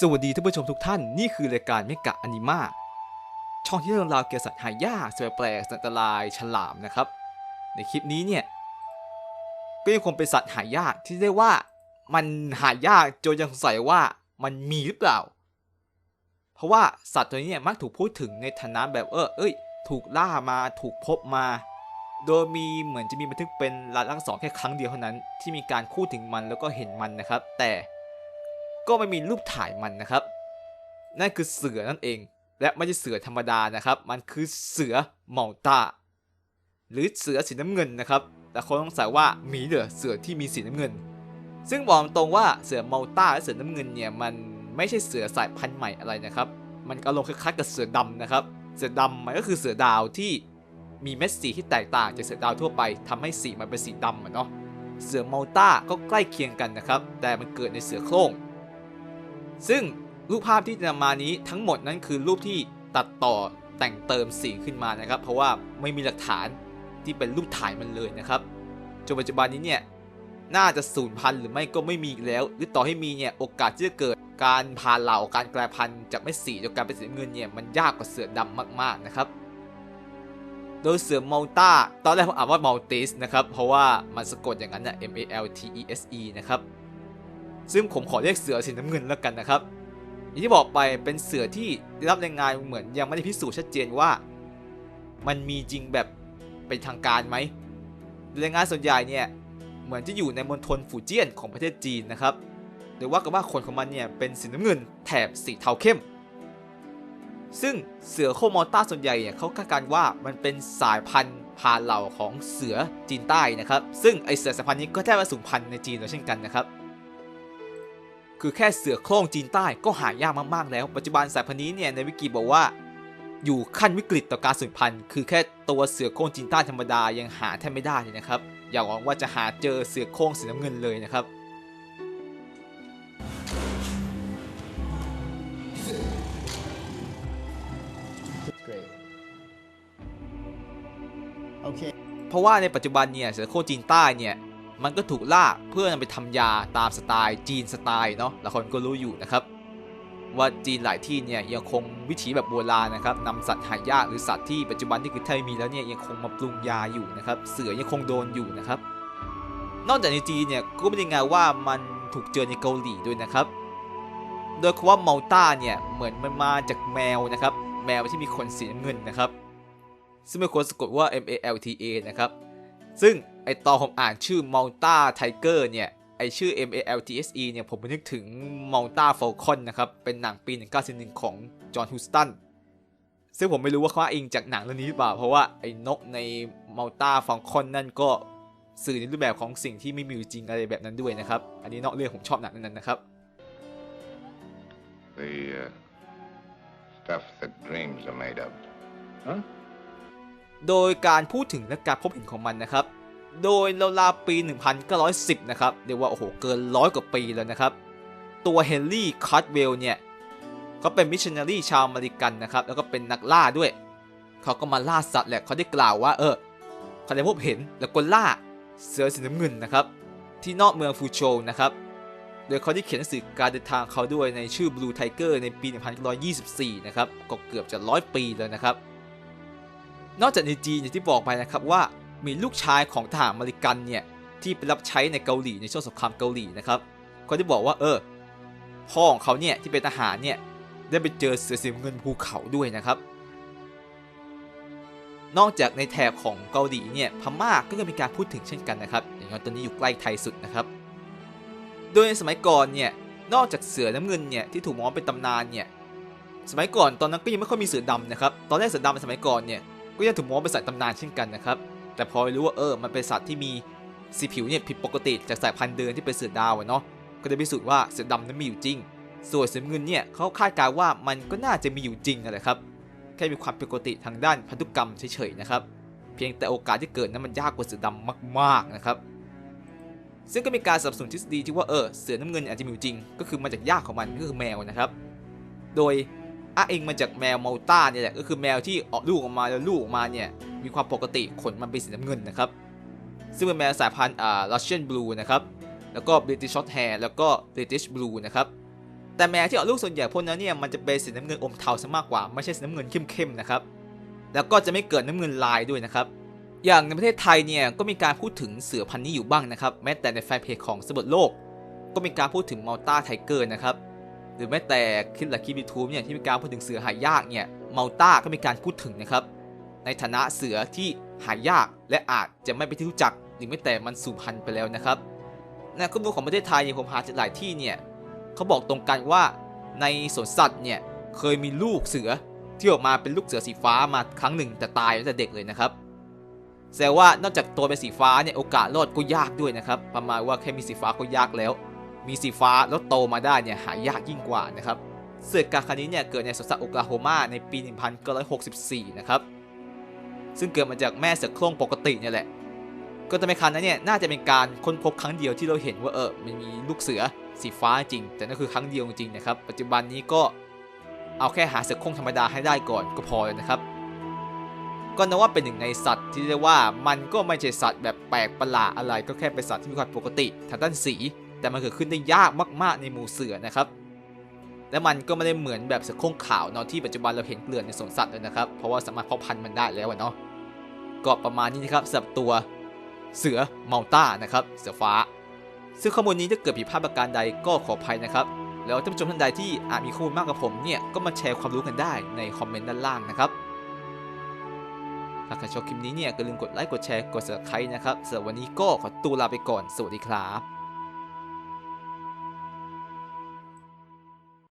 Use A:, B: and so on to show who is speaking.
A: สวัสดีท่านผู้ชมทุกท่าน นี่คือรายการเมกะอนิมาช่องที่เรื่องราวเกี่ยวกับสัตว์หายากสัตว์แปลกสัตว์อันตรายฉลามนะครับ ในคลิปนี้เนี่ย ก็ยังคงเป็นสัตว์หายากที่เรียกว่ามันหายากจนยังสงสัยว่ามันมีหรือเปล่า เพราะว่าสัตว์ตัวนี้เนี่ยมักถูกพูดถึงในฐานะแบบเออเอ้ย ถูกล่ามาถูกพบมา โดยมีเหมือนจะมีบันทึกเป็นลายลักษณ์สองแค่ครั้งเดียวเท่านั้น ที่มีการพูดถึงมันแล้วก็เห็นมันนะครับ แต่ ก็ไม่มีรูปถ่ายมันนะครับ นั่นคือเสือนั่นเอง และไม่ใช่เสือธรรมดานะครับ มันคือเสือเมาตาหรือเสือสีน้ำเงินนะครับ แต่คนต้องใส่ว่ามีเหรอเสือที่มีสีน้ำเงิน ซึ่งบอกตรงว่าเสือเมาตาและเสือน้ำเงินเนี่ยมันไม่ใช่เสือสายพันธุ์ใหม่อะไรนะครับ มันอารมณ์คล้ายๆกับเสือดำนะครับ เสือดำมันก็คือเสือดาวที่มีเม็ดสีที่แตกต่างจากเสือดาวทั่วไปทำให้สีมันเป็นสีดำเนาะ เสือเมาตาก็ใกล้เคียงกันนะครับ แต่มันเกิดในเสือโคร่ง ซึ่งรูปภาพที่นำมานี้ทั้งหมดนั้นคือรูปที่ตัดต่อแต่งเติมสีขึ้นมานะครับ เพราะว่าไม่มีหลักฐานที่เป็นรูปถ่ายมันเลยนะครับจนปัจจุบันนี้เนี่ยน่าจะสูญพันธุ์หรือไม่ก็ไม่มีอีกแล้ว หรือต่อให้มีเนี่ยโอกาสที่จะเกิดการพาเหล่าการกลายพันธุ์จากเม็ดสีจนกลายเป็นสีเงินเนี่ยมันยากกว่าเสือดำมากๆนะครับ โดยเสือมัลตาตอนแรกผมอ่านว่ามัลติสนะครับเพราะว่ามันสะกดอย่างนั้นนะ M A L T E S E นะครับ ซึ่งผมขอเรียกเสือสีน้ำเงินแล้วกันนะครับ อย่างที่บอกไปเป็นเสือที่ได้รับรายงานเหมือนยังไม่ได้พิสูจน์ชัดเจนว่า มันมีจริงแบบเป็นทางการไหมรายงานส่วนใหญ่เนี่ยเหมือนจะอยู่ในมณฑลฟูเจียนของประเทศจีนนะครับโดยว่ากันว่าขนของมันเนี่ยเป็นสีน้ำเงินแถบสีเทาเข้ม ซึ่งเสือโคมอต้าส่วนใหญ่เนี่ยเขาคาดการณ์ว่ามันเป็นสายพันธุ์พาเหล่าของเสือจีนใต้นะครับ ซึ่งไอเสือสายพันธุ์นี้ก็แทบจะสูญพันธุ์ในจีนแล้วเช่นกันนะครับ คือแค่เสือโคร่งจีนใต้ก็หายากมากๆแล้ว ปัจจุบันสายพันธุ์นี้เนี่ยในวิกิบอกว่า อยู่ขั้นวิกฤตต่อการสูญพันธุ์ คือแค่ตัวเสือโคร่งจีนใต้ธรรมดายังหาแทบไม่ได้เลยนะครับ อย่าหวังว่าจะหาเจอเสือโคร่งสีน้ำเงินเลยนะครับ
B: Great. Okay.
A: เพราะว่าในปัจจุบันเนี่ยเสือโคร่งจีนใต้เนี่ย มันก็ถูกล่าเพื่อนำไปทำยาตามสไตล์จีนสไตล์เนาะหลายคนก็รู้อยู่นะครับ ว่าจีนหลายที่เนี่ยยังคงวิถีแบบโบราณนะครับนำสัตว์หายากหรือสัตว์ที่ปัจจุบันที่คือแทบไม่มีแล้วเนี่ยยังคงมาปรุงยาอยู่นะครับ เสือยังคงโดนอยู่นะครับ นอกจากในจีนเนี่ยก็ไม่ได้งานว่ามันถูกเจอในเกาหลีด้วยนะครับโดยคำว่าเมัลตาเนี่ยเหมือนมันมาจากแมวนะครับแมวที่มีขนสีน้ำเงินนะครับซึ่งเป็นคนสะกดว่า M A L T A นะครับ ซึ่ง ไอตอนผมอ่านชื่อ Malta Tiger เนี่ย ไอชื่อ M A L T S E เนี่ย ผมนึกถึง Malta Falcon นะครับ เป็นหนังปี 1941 ของจอห์น ฮูสตัน ซึ่งผมไม่รู้ว่าเขาอ้างอิงจากหนังเรื่องนี้หรือเปล่า เพราะว่า ไอ้นกใน Malta Falcon นั่นก็สื่อในรูปแบบของสิ่งที่ไม่มีอยู่จริงอะไรแบบนั้นด้วยนะครับ อันนี้นอกเรื่องผมชอบหนังนั้นนะครับ
C: The uh, stuff that dreams are made of. Huh?
A: โดยการพูดถึงและการพบเห็นของมันนะครับ โดยราวๆปี 1910 นะครับ เรียกว่า โอ้โห เกินร้อยกว่าปีแล้วนะครับ ตัวเฮนรี่คาร์ดเวลเนี่ยเขาเป็นมิชชันนารีชาวอเมริกันนะครับ แล้วก็เป็นนักล่าด้วย เขาก็มาล่าสัตว์แหละเขาได้กล่าวว่า เออเขาได้พบเห็นแล้วก็ล่าเสือสีน้ำเงินนะครับ ที่นอกเมืองฟูโชนะครับ โดยเขาได้เขียนหนังสือการเดินทางเขาด้วยในชื่อ Blue Tiger ในปี 1924 นะครับ ก็เกือบจะร้อยปีแล้วนะครับ นอกจากในจีนอย่างที่บอกไปนะครับว่า มีลูกชายของทหารอเมริกันเนี่ยที่ไปรับใช้ในเกาหลีในช่วงสงครามเกาหลีนะครับเขาได้บอกว่าเออพ่อของเขาเนี่ยที่เป็นทหารเนี่ยได้ไปเจอเสือสีเงินภูเขาด้วยนะครับ นอกจากในแถบของเกาหลีเนี่ยพม่าก็ยังมีการพูดถึงเช่นกันนะครับ อย่างน้อยตัวนี้อยู่ใกล้ไทยสุดนะครับ โดยในสมัยก่อนเนี่ยนอกจากเสือน้ำเงินเนี่ยที่ถูกมองเป็นตำนานเนี่ยสมัยก่อนตอนนั้นก็ยังไม่ค่อยมีเสือดำนะครับ ตอนแรกเสือดำในสมัยก่อนเนี่ยก็ยังถูกมองเป็นสัตว์ตำนานเช่นกันนะครับ แต่พอรู้ว่าเออมันเป็นสัตว์ที่มีสีผิวเนี่ยผิดปกติจากสายพันธุ์เดิมที่เป็นเสือดาวเนาะก็ได้พิสูจน์ว่าเสือดำนั้นมีอยู่จริง ส่วนเสือเงินเนี่ยเขาคาดการว่ามันก็น่าจะมีอยู่จริงนั่นแหละครับแค่มีความผิดปกติทางด้านพันธุกรรมเฉยๆนะครับเพียงแต่โอกาสที่เกิดนั้นมันยากกว่าเสือดำมากๆนะครับซึ่งก็มีการสับสนทฤษฎีที่ว่าเออเสือน้ำเงินอาจจะมีอยู่จริง ก็คือมาจากญาติของมันก็คือแมวนะครับ โดยอ้างอิงมาจากแมวมัลตาเนี่ยแหละก็คือแมวที่ออกลูกออกมาแล้วลูกออกมาเนี่ย มีความปกติขนมันเป็นสีน้ำเงินนะครับ ซึ่งเป็นแมวสายพันธุ์อ่า Russian Blue นะครับ แล้วก็ British Shorthair แล้วก็ British Blue นะครับ แต่แมวที่ออกลูกส่วนใหญ่พวกนั้นเนี่ยมันจะเป็นสีน้ำเงินอมเทาซะมากกว่าไม่ใช่สีน้ำเงินเข้มๆนะครับ แล้วก็จะไม่เกิดน้ำเงินลายด้วยนะครับ อย่างในประเทศไทยเนี่ยก็มีการพูดถึงเสือพันธุ์นี้อยู่บ้างนะครับ แม้แต่ในแฟนเพจของสบดโลก ก็มีการพูดถึงมัลต้าไทเกอร์นะครับ หรือแม้แต่คลิปหลักคลิปยูทูบเนี่ยที่มีการพูดถึงเสือหายากเนี่ยมัลต้าก็มีการพูดถึงนะครับ ในฐานะเสือที่หายากและอาจจะไม่เป็นที่รู้จักหรือแม้แต่มันสูญพันธุ์ไปแล้วนะครับในข้อมูลของประเทศไทยเนี่ยผมหาจากหลายที่เนี่ยเขาบอกตรงกันว่าในสวนสัตว์เนี่ยเคยมีลูกเสือที่ออกมาเป็นลูกเสือสีฟ้ามาครั้งหนึ่งแต่ตายตั้งแต่เด็กเลยนะครับแสดงว่านอกจากตัวเป็นสีฟ้าเนี่ยโอกาสรอดก็ยากด้วยนะครับ ประมาณว่าแค่มีสีฟ้าก็ยากแล้ว มีสีฟ้าแล้วโตมาได้เนี่ยหายากยิ่งกว่านะครับเสือกาคานี้เนี่ยเกิดในสวนสัตว์โอกลาโฮมาในปี 1964 นะครับ ซึ่งเกิดมาจากแม่เสือโคร่งปกติเนี่ยแหละ ก็จะไม่คันนั้นเนี่ยน่าจะเป็นการค้นพบครั้งเดียวที่เราเห็นว่าเออมันมีลูกเสือสีฟ้าจริง แต่นั่นคือครั้งเดียวจริงนะครับ ปัจจุบันนี้ก็เอาแค่หาเสือโคร่งธรรมดาให้ได้ก่อนก็พอเลยนะครับ ก็นับว่าเป็นหนึ่งในสัตว์ที่เรียกว่ามันก็ไม่ใช่สัตว์แบบแปลกประหลาดอะไรก็แค่เป็นสัตว์ที่มีความปกติทางด้านสี แต่มันเกิดขึ้นได้ยากมากๆในหมู่เสือนะครับ และมันก็ไม่ได้เหมือนแบบเสือโคร่งขาวเนาะที่ปัจจุบันเราเห็นเกลื่อนในสวนสัตว์เลยนะครับ เพราะว่าสามารถเพาะพันธุ์มันได้แล้วอะเนาะก็ประมาณนี้นะครับสำหรับตัวเสือมัลต้านะครับ เสือฟ้า ซึ่งข้อมูลนี้ถ้าเกิดผิดพลาดประการใดก็ขออภัยนะครับ แล้วท่านผู้ชมท่านใดที่อาจมีข้อมูลมากกว่าผมเนี่ยก็มาแชร์ความรู้กันได้ในคอมเมนต์ด้านล่างนะครับถ้าใครชอบคลิปนี้เนี่ยก็อย่าลืมกดไลค์กดแชร์กด subscribe นะครับสำหรับวันนี้ก็ขอตัวลาไปก่อนสวัสดีครับ